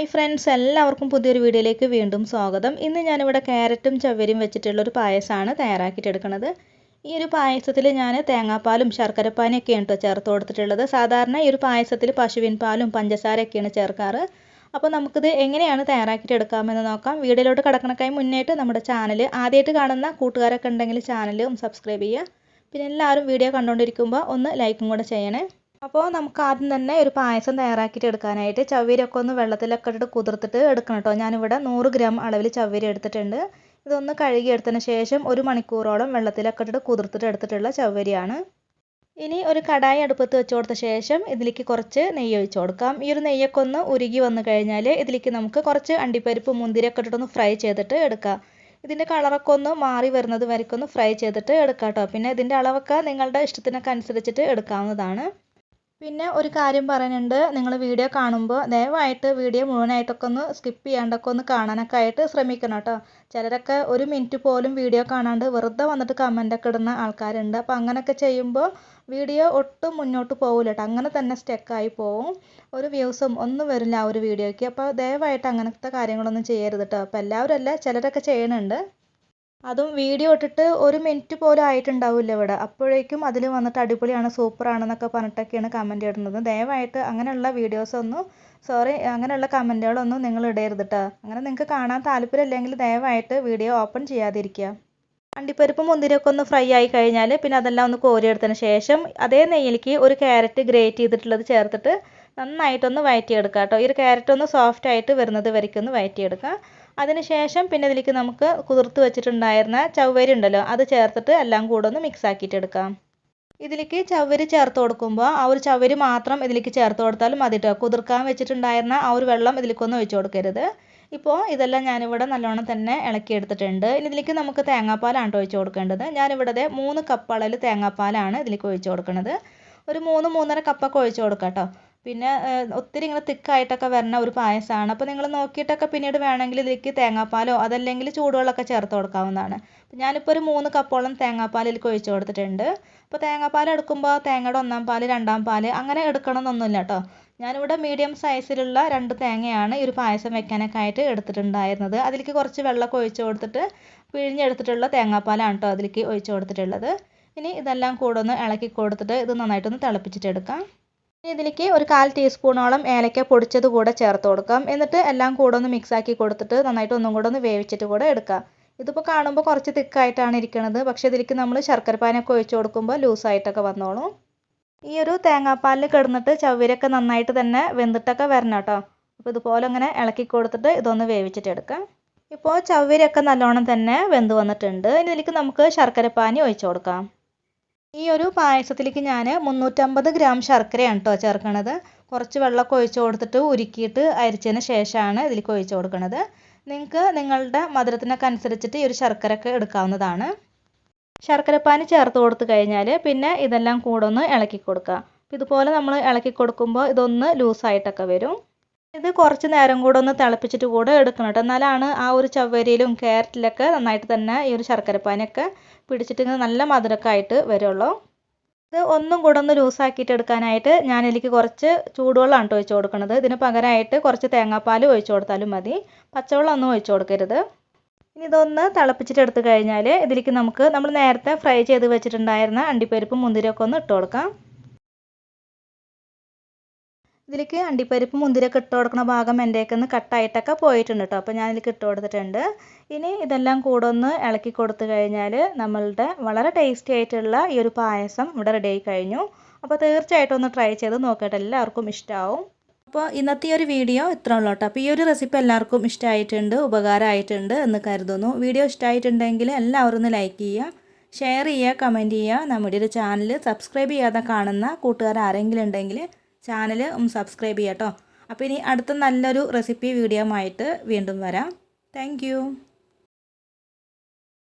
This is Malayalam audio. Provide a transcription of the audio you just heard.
ഹായ് ഫ്രണ്ട്സ് എല്ലാവർക്കും പുതിയൊരു വീഡിയോയിലേക്ക് വീണ്ടും സ്വാഗതം. ഇന്ന് ഞാനിവിടെ ക്യാരറ്റും ചവ്വരിയും വെച്ചിട്ടുള്ള ഒരു പായസമാണ് തയ്യാറാക്കിയിട്ടെടുക്കുന്നത്. ഈ ഒരു പായസത്തിൽ ഞാൻ തേങ്ങാപ്പാലും ശർക്കരപ്പാനിയൊക്കെയാണ് കേട്ടോ ചേർത്ത് കൊടുത്തിട്ടുള്ളത്. സാധാരണ ഈ ഒരു പായസത്തിൽ പശുവിൻ പാലും പഞ്ചസാരയൊക്കെയാണ് ചേർക്കാറ്. അപ്പോൾ നമുക്കിത് എങ്ങനെയാണ് തയ്യാറാക്കിയിട്ടെടുക്കാമെന്ന് നോക്കാം. വീഡിയോയിലോട്ട് കിടക്കണക്കായി മുന്നേറ്റ് നമ്മുടെ ചാനൽ ആദ്യമായിട്ട് കാണുന്ന കൂട്ടുകാരൊക്കെ ഉണ്ടെങ്കിൽ ചാനലും സബ്സ്ക്രൈബ് ചെയ്യുക. പിന്നെ എല്ലാവരും വീഡിയോ കണ്ടുകൊണ്ടിരിക്കുമ്പോൾ ഒന്ന് ലൈക്കും കൂടെ ചെയ്യണേ. അപ്പോൾ നമുക്ക് ആദ്യം തന്നെ ഒരു പായസം തയ്യാറാക്കിയിട്ട് എടുക്കാനായിട്ട് ചവ്വീരൊക്കെ ഒന്ന് വെള്ളത്തിലൊക്കെ ഇട്ടിട്ട് കുതിർത്തിട്ട് എടുക്കണം കേട്ടോ. ഞാനിവിടെ നൂറ് ഗ്രാം അളവിൽ ചവ്വീര എടുത്തിട്ടുണ്ട്. ഇതൊന്ന് കഴുകി എടുത്തതിന് ശേഷം ഒരു മണിക്കൂറോളം വെള്ളത്തിലൊക്കെ ഇട്ടിട്ട് കുതിർത്തിട്ട് എടുത്തിട്ടുള്ള ചവ്വരിയാണ് ഇനി ഒരു കടായി അടുപ്പത്ത് വെച്ച് കൊടുത്ത ശേഷം ഇതിലേക്ക് കുറച്ച് നെയ്യ് ഒഴിച്ച് കൊടുക്കാം. ഈ ഒരു നെയ്യൊക്കെ ഒന്ന് ഉരുകി വന്നു കഴിഞ്ഞാൽ ഇതിലേക്ക് നമുക്ക് കുറച്ച് അണ്ടിപ്പരിപ്പ് മുന്തിരിയൊക്കെ ഇട്ടിട്ടൊന്ന് ഫ്രൈ ചെയ്തിട്ട് എടുക്കാം. ഇതിന്റെ കളറൊക്കെ ഒന്ന് മാറി വരുന്നത് വരയ്ക്കൊന്ന് ഫ്രൈ ചെയ്തിട്ട് എടുക്കാം കേട്ടോ. പിന്നെ ഇതിന്റെ അളവൊക്കെ നിങ്ങളുടെ ഇഷ്ടത്തിനൊക്കെ അനുസരിച്ചിട്ട് എടുക്കാവുന്നതാണ്. പിന്നെ ഒരു കാര്യം പറയാനുണ്ട് നിങ്ങൾ വീഡിയോ കാണുമ്പോൾ ദയവായിട്ട് വീഡിയോ മുഴുവനായിട്ടൊക്കെ ഒന്ന് സ്കിപ്പ് ചെയ്യാണ്ടൊക്കെ ഒന്ന് കാണാനൊക്കെ ആയിട്ട് ശ്രമിക്കണം കേട്ടോ. ചിലരൊക്കെ ഒരു മിനിറ്റ് പോലും വീഡിയോ കാണാണ്ട് വെറുതെ വന്നിട്ട് കമന്റൊക്കെ ഇടുന്ന ആൾക്കാരുണ്ട്. അപ്പോൾ അങ്ങനെയൊക്കെ ചെയ്യുമ്പോൾ വീഡിയോ ഒട്ടും മുന്നോട്ട് പോകില്ല കേട്ടോ. അങ്ങനെ തന്നെ സ്റ്റെക്കായി പോവും. ഒരു വ്യൂസും ഒന്നും വരില്ല ആ ഒരു വീഡിയോയ്ക്ക്. അപ്പോൾ ദയവായിട്ട് അങ്ങനത്തെ കാര്യങ്ങളൊന്നും ചെയ്യരുത് കേട്ടോ. അപ്പോൾ എല്ലാവരും അല്ല ചിലരൊക്കെ ചെയ്യുന്നുണ്ട് അതും വീഡിയോ ഇട്ടിട്ട് ഒരു മിനിറ്റ് പോലും ആയിട്ടുണ്ടാവില്ല ഇവിടെ. അപ്പോഴേക്കും അതിൽ വന്നിട്ട് അടിപൊളിയാണ് സൂപ്പറാണെന്നൊക്കെ പറഞ്ഞിട്ടൊക്കെയാണ് കമന്റ് ഇടുന്നത്. ദയവായിട്ട് അങ്ങനെയുള്ള വീഡിയോസൊന്നും സോറി അങ്ങനെയുള്ള കമന്റുകളൊന്നും നിങ്ങൾ ഇടരുത് കേട്ടോ അങ്ങനെ നിങ്ങൾക്ക് കാണാൻ താല്പര്യമില്ലെങ്കിൽ ദയവായിട്ട് വീഡിയോ ഓപ്പൺ ചെയ്യാതിരിക്കുക. അണ്ടിപ്പരിപ്പ് മുന്തിരിയൊക്കെ ഒന്ന് ഫ്രൈ ആയി കഴിഞ്ഞാൽ പിന്നെ അതെല്ലാം ഒന്ന് കോരിയെടുത്തതിന് ശേഷം അതേ നെയ്യിലേക്ക് ഒരു ക്യാരറ്റ് ഗ്രേറ്റ് ചെയ്തിട്ടുള്ളത് ചേർത്തിട്ട് നന്നായിട്ടൊന്ന് വഴറ്റിയെടുക്കുക കേട്ടോ ഈ ഒരു ക്യാരറ്റ് ഒന്ന് സോഫ്റ്റ് ആയിട്ട് വരുന്നത് വരയ്ക്കൊന്ന് വയറ്റിയെടുക്കാം അതിനുശേഷം പിന്നെ ഇതിലേക്ക് നമുക്ക് കുതിർത്ത് വെച്ചിട്ടുണ്ടായിരുന്ന ചവ്വരി ഉണ്ടല്ലോ അത് ചേർത്തിട്ട് എല്ലാം കൂടെ ഒന്ന് മിക്സ് ആക്കിയിട്ട് എടുക്കാം. ഇതിലേക്ക് ചവ്വരി ചേർത്ത് കൊടുക്കുമ്പോൾ ആ ഒരു ചവ്വരി മാത്രം ഇതിലേക്ക് ചേർത്ത് കൊടുത്താലും മതി കേട്ടോ കുതിർക്കാൻ വെച്ചിട്ടുണ്ടായിരുന്ന ആ ഒരു വെള്ളം ഇതിലേക്കൊന്നും ഒഴിച്ചു കൊടുക്കരുത്. ഇപ്പോൾ ഇതെല്ലാം ഞാനിവിടെ നല്ലോണം തന്നെ ഇളക്കി എടുത്തിട്ടുണ്ട്. ഇനി ഇതിലേക്ക് നമുക്ക് തേങ്ങാപ്പാലാണ് ഒഴിച്ചു കൊടുക്കേണ്ടത്. ഞാനിവിടെ മൂന്ന് കപ്പ് അളവിൽ തേങ്ങാപ്പാലാണ് ഇതിലേക്ക് ഒഴിച്ചു കൊടുക്കുന്നത് ഒരു മൂന്ന് മൂന്നര കപ്പൊക്കെ ഒഴിച്ചു കൊടുക്കാം കേട്ടോ പിന്നെ ഒത്തിരി ഇങ്ങനെ തിക്കായിട്ടൊക്കെ വരുന്ന ഒരു പായസമാണ് അപ്പോൾ നിങ്ങൾ നോക്കിയിട്ടൊക്കെ പിന്നീട് വേണമെങ്കിൽ ഇതിലേക്ക് തേങ്ങാപ്പാലോ അതല്ലെങ്കിൽ ചൂടുവെള്ളമൊക്കെ ചേർത്ത് കൊടുക്കാവുന്നതാണ്. ഞാനിപ്പോൾ ഒരു മൂന്ന് കപ്പോളം തേങ്ങാപ്പാൽ ഇതിലേക്ക് ഒഴിച്ച് കൊടുത്തിട്ടുണ്ട്. അപ്പോൾ തേങ്ങാപ്പാൽ എടുക്കുമ്പോൾ തേങ്ങയുടെ ഒന്നാം പാൽ രണ്ടാം പാൽ അങ്ങനെ എടുക്കണമെന്നൊന്നുമില്ല കേട്ടോ. ഞാനിവിടെ മീഡിയം സൈസിലുള്ള രണ്ട് തേങ്ങയാണ് ഈ ഒരു പായസം വെക്കാനൊക്കെ ആയിട്ട് എടുത്തിട്ടുണ്ടായിരുന്നത്. അതിലേക്ക് കുറച്ച് വെള്ളമൊക്കെ ഒഴിച്ച് കൊടുത്തിട്ട് പിഴിഞ്ഞെടുത്തിട്ടുള്ള തേങ്ങാപ്പാലാണ് കേട്ടോ അതിലേക്ക് ഒഴിച്ച് കൊടുത്തിട്ടുള്ളത്. ഇനി ഇതെല്ലാം കൂടെ ഒന്ന് ഇളക്കി കൊടുത്തിട്ട് ഇത് നന്നായിട്ടൊന്ന് തിളപ്പിച്ചിട്ടെടുക്കാം. ഇതിലേക്ക് ഒരു കാൽ ടീസ്പൂണോളം ഏലക്ക പൊടിച്ചത് കൂടെ ചേർത്ത് കൊടുക്കാം. എന്നിട്ട് എല്ലാം കൂടെ ഒന്ന് മിക്സ് ആക്കി കൊടുത്തിട്ട് നന്നായിട്ട് ഒന്നും കൂടെ ഒന്ന് വേവിച്ചിട്ട് കൂടെ എടുക്കാം. ഇതിപ്പോൾ കാണുമ്പോൾ കുറച്ച് തിക്കായിട്ടാണ് ഇരിക്കുന്നത് പക്ഷേ ഇതിലേക്ക് നമ്മൾ ശർക്കരപ്പാനൊക്കെ ഒഴിച്ച് കൊടുക്കുമ്പോൾ ലൂസായിട്ടൊക്കെ വന്നോളും. ഈ ഒരു തേങ്ങാപ്പാലിൽ കിടന്നിട്ട് ചവ്വരൊക്കെ നന്നായിട്ട് തന്നെ വെന്തിട്ടൊക്കെ വരണം കേട്ടോ. അപ്പോൾ ഇതുപോലെ അങ്ങനെ ഇളക്കി കൊടുത്തിട്ട് ഇതൊന്ന് വേവിച്ചിട്ട് എടുക്കാം. ഇപ്പോൾ ചവ്വരൊക്കെ നല്ലോണം തന്നെ വെന്ത് വന്നിട്ടുണ്ട്. ഇനി ഇതിലേക്ക് നമുക്ക് ശർക്കരപ്പാനി ഒഴിച്ച് കൊടുക്കാം. ഈ ഒരു പായസത്തിലേക്ക് ഞാൻ മുന്നൂറ്റമ്പത് ഗ്രാം ശർക്കരയാണ് കേട്ടോ ചേർക്കണത്. കുറച്ച് വെള്ളമൊക്കെ ഒഴിച്ച് കൊടുത്തിട്ട് ഉരുക്കിയിട്ട് അരിച്ചതിന് ശേഷമാണ് ഇതിലേക്ക് ഒഴിച്ച് കൊടുക്കുന്നത് നിങ്ങൾക്ക് നിങ്ങളുടെ മധുരത്തിനൊക്കെ അനുസരിച്ചിട്ട് ഈ ഒരു ശർക്കരയൊക്കെ എടുക്കാവുന്നതാണ്. ശർക്കരപ്പാനി ചേർത്ത് കൊടുത്തു കഴിഞ്ഞാൽ പിന്നെ ഇതെല്ലാം കൂടെ ഒന്ന് ഇളക്കി കൊടുക്കുക. ഇതുപോലെ നമ്മൾ ഇളക്കി കൊടുക്കുമ്പോൾ ഇതൊന്ന് ലൂസായിട്ടൊക്കെ വരും. ഇത് കുറച്ച് നേരം കൂടെ ഒന്ന് തിളപ്പിച്ചിട്ട് കൂടെ എടുക്കണം കേട്ടോ. എന്നാലാണ് ആ ഒരു ചവ്വരിയിലും ക്യാരറ്റിലൊക്കെ നന്നായിട്ട് തന്നെ ഈ ഒരു ശർക്കരപ്പാനൊക്കെ പിടിച്ചിട്ട് നല്ല മധുരമൊക്കെ ആയിട്ട് വരുള്ളൂ. ഇത് ഒന്നും കൂടെ ഒന്ന് ലൂസാക്കിയിട്ട് എടുക്കാനായിട്ട് ഞാൻ എനിക്ക് കുറച്ച് ചൂടുവെള്ളമാണ് കേട്ടോ ഒഴിച്ച് കൊടുക്കുന്നത്. ഇതിന് പകരമായിട്ട് കുറച്ച് തേങ്ങാപ്പാൽ ഒഴിച്ച് കൊടുത്താലും മതി. പച്ചവെള്ളം ഒന്നും ഒഴിച്ച് കൊടുക്കരുത്. ഇനി ഇതൊന്ന് തിളപ്പിച്ചിട്ട് എടുത്തു കഴിഞ്ഞാൽ ഇതിലേക്ക് നമുക്ക് നമ്മൾ നേരത്തെ ഫ്രൈ ചെയ്ത് വെച്ചിട്ടുണ്ടായിരുന്ന അണ്ടിപ്പരിപ്പും മുന്തിരിയൊക്കെ ഒന്ന് ഇട്ട് കൊടുക്കാം. ഇതിലേക്ക് അണ്ടിപ്പരിപ്പ് മുന്തിരിയൊക്കെ ഇട്ട് കൊടുക്കുന്ന ഭാഗം എന്റെയൊക്കെ കട്ടായിട്ടൊക്കെ പോയിട്ടുണ്ട് കേട്ടോ അപ്പോൾ ഞാൻ ഇതിലേക്ക് ഇട്ട് കൊടുത്തിട്ടുണ്ട്. ഇനി ഇതെല്ലാം കൂടെ ഒന്ന് ഇളക്കി കൊടുത്തു കഴിഞ്ഞാൽ നമ്മളുടെ വളരെ ടേസ്റ്റി ആയിട്ടുള്ള ഈ ഒരു പായസം ഇവിടെ റെഡി ആയി കഴിഞ്ഞു. അപ്പോൾ തീർച്ചയായിട്ടും ഒന്ന് ട്രൈ ചെയ്ത് നോക്കട്ടെ. എല്ലാവർക്കും ഇഷ്ടമാവും അപ്പോൾ ഇന്നത്തെ ഈ ഒരു വീഡിയോ ഇത്ര ഉള്ളൂ കേട്ടോ അപ്പോൾ ഈ ഒരു റെസിപ്പി എല്ലാവർക്കും ഇഷ്ടമായിട്ടുണ്ട് ഉപകാരമായിട്ടുണ്ട് എന്ന് കരുതുന്നു. വീഡിയോ ഇഷ്ടമായിട്ടുണ്ടെങ്കിൽ എല്ലാവരും ഒന്ന് ലൈക്ക് ചെയ്യുക ഷെയർ ചെയ്യുക കമന്റ് ചെയ്യുക. നമ്മുടെ ഒരു ചാനൽ സബ്സ്ക്രൈബ് ചെയ്യാതെ കാണുന്ന കൂട്ടുകാർ ആരെങ്കിലും ഉണ്ടെങ്കിൽ ചാനൽ ഒന്ന് സബ്സ്ക്രൈബ് ചെയ്യാം കേട്ടോ അപ്പോൾ ഇനി അടുത്ത നല്ലൊരു റെസിപ്പി വീഡിയോ ആയിട്ട് വീണ്ടും വരാം. താങ്ക്